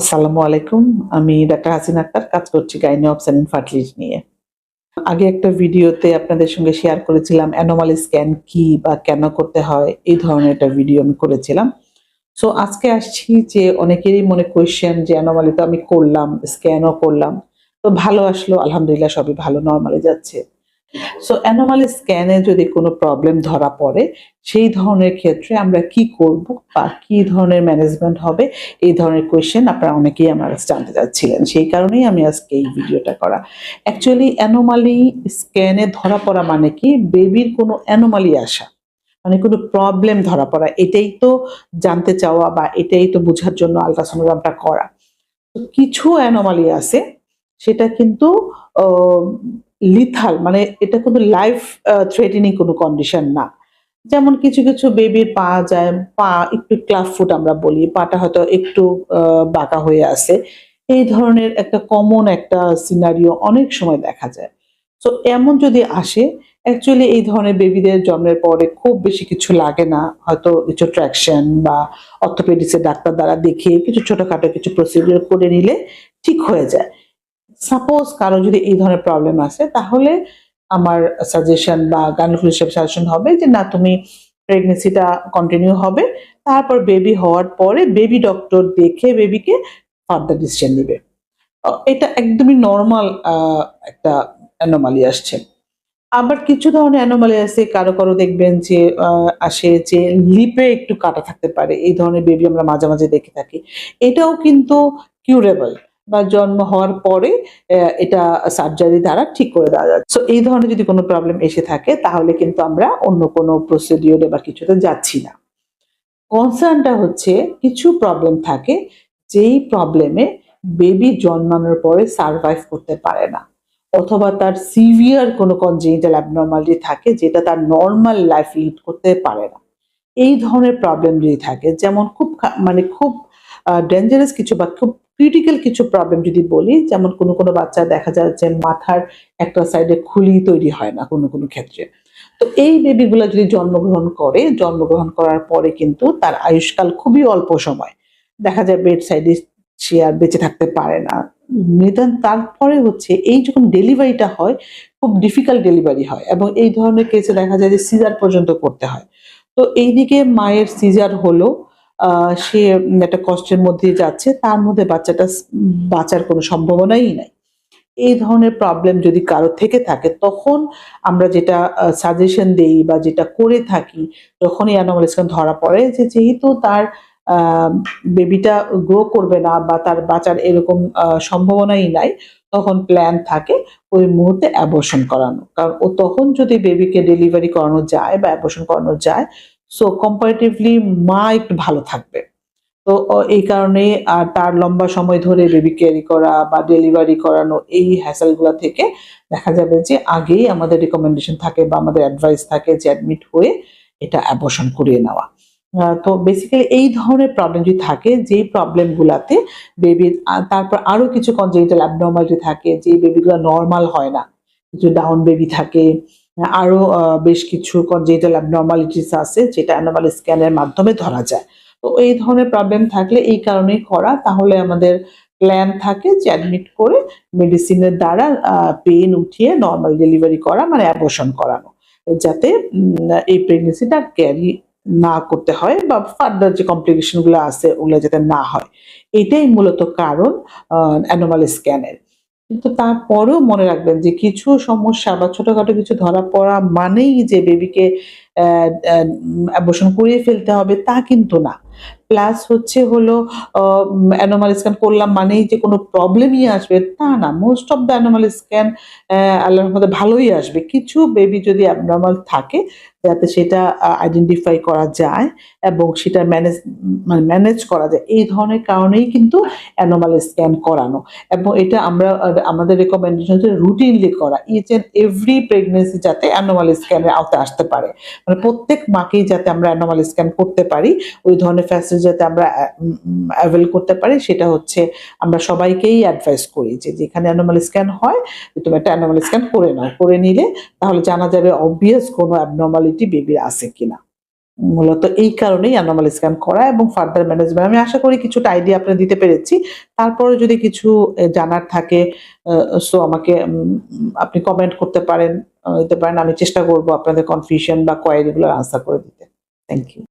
আসসালামু আলাইকুম। আমি ডাক্তার হাসিন আক্তার, কাজ করছি গাইনি অপশন ইনফার্টিলিটি নিয়ে। আগে একটা ভিডিওতে আপনাদের সঙ্গে শেয়ার করেছিলাম অ্যানোমালি স্ক্যান কি বা কেন করতে হয়, এই ধরনের একটা ভিডিও আমি করেছিলাম। সো আজকে আসছি যে অনেকেরই মনে কোয়েশ্চেন যে অ্যানোমালি তো আমি করলাম স্ক্যানও করলাম। তো ভালো আসলো, আলহামদুলিল্লাহ সবই ভালো নর্মালি যাচ্ছে। সো অ্যানোমালি স্ক্যানে যদি কোনো প্রবলেম ধরা পড়ে, সেই ধরনের ক্ষেত্রে আমরা কি করব বা কি ধরনের ম্যানেজমেন্ট হবে, এই ধরনের কোয়েশ্চেন আপনারা অনেকেই আমার কাছে জানতে চাচ্ছিলেন। সেই কারণেই আমি আজকে এই ভিডিওটা করা। অ্যাকচুয়ালি অ্যানোমালি স্ক্যানে ধরা পড়া মানে কি? বেবির কোনো অ্যানোমালি আসা মানে কোনো প্রবলেম ধরা পড়া, এটাই তো জানতে চাওয়া বা এটাই তো বোঝার জন্য আলট্রাসোনোগ্রামটা করা। কিছু অ্যানোমালি আছে, সেটা কিন্তু লিথাল মানে এটা কোনো লাইফ থ্রেটেনিং কোনো কন্ডিশন না। যেমন কিছু কিছু বেবির পা যায়, পা একটু ক্লাব ফুট আমরা বলি, পাটা হয়তো একটু বাঁকা হয়ে আছে। এই ধরনের একটা কমন একটা সিনারিও অনেক সময় দেখা যায়। তো এমন যদি আসে অ্যাকচুয়ালি এই ধরনের বেবিদের জন্মের পরে খুব বেশি কিছু লাগে না। হয়তো কিছু ট্র্যাকশন বা অর্থোপেডিক্সের ডাক্তার দ্বারা দেখিয়ে কিছু ছোটখাটো কিছু প্রসিডিওর করে নিলে ঠিক হয়ে যায়। সাপোজ কারও যদি এই ধরনের প্রবলেম আসে, তাহলে আমার সাজেশন বা গানফুল হিসেবে সাজেশন হবে যে, না, তুমি প্রেগনেন্সিটা কন্টিনিউ হবে। তারপর বেবি হওয়ার পরে বেবি ডক্টর দেখে বেবিকে ফার্দার ডিসিশন নেবে। এটা একদমই নর্মাল একটা অ্যানোমালি আসছে। আবার কিছু ধরনের অ্যানোমালি আছে, কারও কারও দেখবেন যে আসে যে লিপে একটু কাটা থাকতে পারে। এই ধরনের বেবি আমরা মাঝে মাঝে দেখে থাকি। এটাও কিন্তু কিউরেবল বা জন্ম হওয়ার পরে এটা সার্জারি দ্বারা ঠিক করে দেওয়া যাচ্ছে So, এই ধরনের যদি কোনো প্রবলেম এসে থাকে তাহলে কিন্তু আমরা অন্য কোনো প্রসিডিওরে বা কিছুতে যাচ্ছি না। কনসার্নটা হচ্ছে কিছু প্রবলেম থাকে যেই প্রবলেমে বেবি জন্মানোর পরে সার্ভাইভ করতে পারে না। অথবা তার সিভিয়ার কোনো কনজেনিটাল অ্যাবনর্মালিটি থাকে যেটা তার নর্মাল লাইফ লিড করতে পারে না। এই ধরনের প্রবলেম যদি থাকে যেমন খুব মানে খুব ডেঞ্জারাস কিছু বা খুব ক্রিটিক্যাল কিছু প্রবলেম যদি বলি, যেমন কোনো কোনো বাচ্চা দেখা যায় যে মাথার একটা সাইডে খুলি তৈরি হয় না কোনো কোনো ক্ষেত্রে। তো এই বেবিগুলো যদি জন্মগ্রহণ করে, জন্মগ্রহণ করার পরে কিন্তু তার আয়ুষ্কাল খুবই অল্প সময়। দেখা যায় বেড সাইডে সে আর বেঁচে থাকতে পারে না। নিদান তারপরে হচ্ছে এই যখন ডেলিভারিটা হয়, খুব ডিফিকাল্ট ডেলিভারি হয় এবং এই ধরনের কেসে দেখা যায় যে সিজার পর্যন্ত করতে হয়। তো এইদিকে মায়ের সিজার হলো সে একটা কষ্টের মধ্যে যাচ্ছে, তার মধ্যে বাচ্চাটা বাঁচার কোনো সম্ভাবনাই নাই। এই ধরনের প্রবলেম যদি কারও থেকে থাকে, তখন আমরা যেটা সাজেশন দেই বা যেটা করে থাকি যখনই অ্যানোমাল স্ক্যান ধরা পড়ে যে যেহেতু তার বেবিটা গ্রো করবে না বা তার বাঁচার এরকম সম্ভাবনাই নাই, তখন প্ল্যান থাকে ওই মুহূর্তে অ্যাবর্শন করানো। কারণ ও তখন যদি বেবিকে ডেলিভারি করানো যায় বা অ্যাবর্শন করানো যায় সো কম্পারেটিভলি মা একটু ভালো থাকবে। তো এই কারণে আর তার লম্বা সময় ধরে বেবি ক্যারি করা বা ডেলিভারি করানো এই হ্যাসেলগুলো থেকে দেখা যাবে যে আগেই আমাদের রিকমেন্ডেশন থাকে বা আমাদের অ্যাডভাইস থাকে যে অ্যাডমিট হয়ে এটা অ্যাবর্শন করিয়ে নেওয়া। তো বেসিক্যালি এই ধরনের প্রবলেম যদি থাকে, যেই প্রবলেমগুলোতে বেবির তারপর আরও কিছু কনজেনিটাল অ্যাবনর্মালিটি থাকে যে বেবিগুলো নর্মাল হয় না, কিছু ডাউন বেবি থাকে আরও আহ, বেশ কিছু কনজেনিটাল অ্যাবনর্মালিটিস আছে যেটা অ্যানোমাল স্ক্যানের মাধ্যমে ধরা যায়। তো এই ধরনের প্রবলেম থাকলে এই কারণেই করা তাহলে আমাদের প্ল্যান থাকে যে অ্যাডমিট করে মেডিসিনের দ্বারা পেন উঠিয়ে নর্মাল ডেলিভারি করা মানে অ্যাবর্শন করানো। যাতে এই প্রেগনেন্সিটা ক্যারি না করতে হয় বা ফার্দার যে কমপ্লিকেশনগুলো আছে ওগুলো যাতে না হয়। এটাই মূলত কারণ অ্যানোমাল স্ক্যানের কিন্তু তারপরেও মনে রাখবেন যে কিছু সমস্যা বা ছোটখাটো কিছু ধরা পড়া মানেই যে বেবিকে অ্যাবর্শন করিয়ে ফেলতে হবে তা কিন্তু না। প্লাস হচ্ছে হলো অ্যানোমাল স্ক্যান করলাম মানেই যে কোনো প্রবলেমই আসবে তা না। Most of the animal scan আল্লাহর মধ্যে ভালোই আসবে। কিছু বেবি যদি অ্যাবনর্মাল থাকে যাতে সেটা আইডেন্টিফাই করা যায় এবং সেটা ম্যানেজ মানে ম্যানেজ করা যায়। এই ধরনের কারণেই কিন্তু অ্যানোমাল স্ক্যান করানো। এবং এটা আমরা আমাদের রেকমেন্ডেশন হচ্ছে রুটিনলি করা। ইচ এন্ড এভরি প্রেগনেন্সি যাতে অ্যানোমাল স্ক্যানের আওতায় আসতে পারে। মানে প্রত্যেক মাকেই যাতে আমরা অ্যানোমাল স্ক্যান করতে পারি, ওই ধরনের ফ্যাসিলিটি যাতে আমরা অ্যাভেল করতে পারি, সেটা হচ্ছে আমরা সবাইকেই অ্যাডভাইস করি যে যেখানে অ্যানোমাল স্ক্যান হয় তুমি একটা অ্যানোমাল স্ক্যান করে নাও। করে নিলে তাহলে জানা যাবে অবভিয়াস কোনো অ্যাবনর্মালিটি বেবির আছে কিনা। মূলত এই কারণেই অ্যানোমাল স্ক্যান করা এবং ফার্দার ম্যানেজমেন্ট। আমি আশা করি কিছুটা আইডিয়া আপনার দিতে পেরেছি। তারপরে যদি কিছু জানার থাকে সো আমাকে আপনি কমেন্ট করতে পারেন দিতে পারেন। আমি চেষ্টা করব আপনাদের কনফিউশন বা কোয়ারিগুলো আনসার করে দিতে। Thank you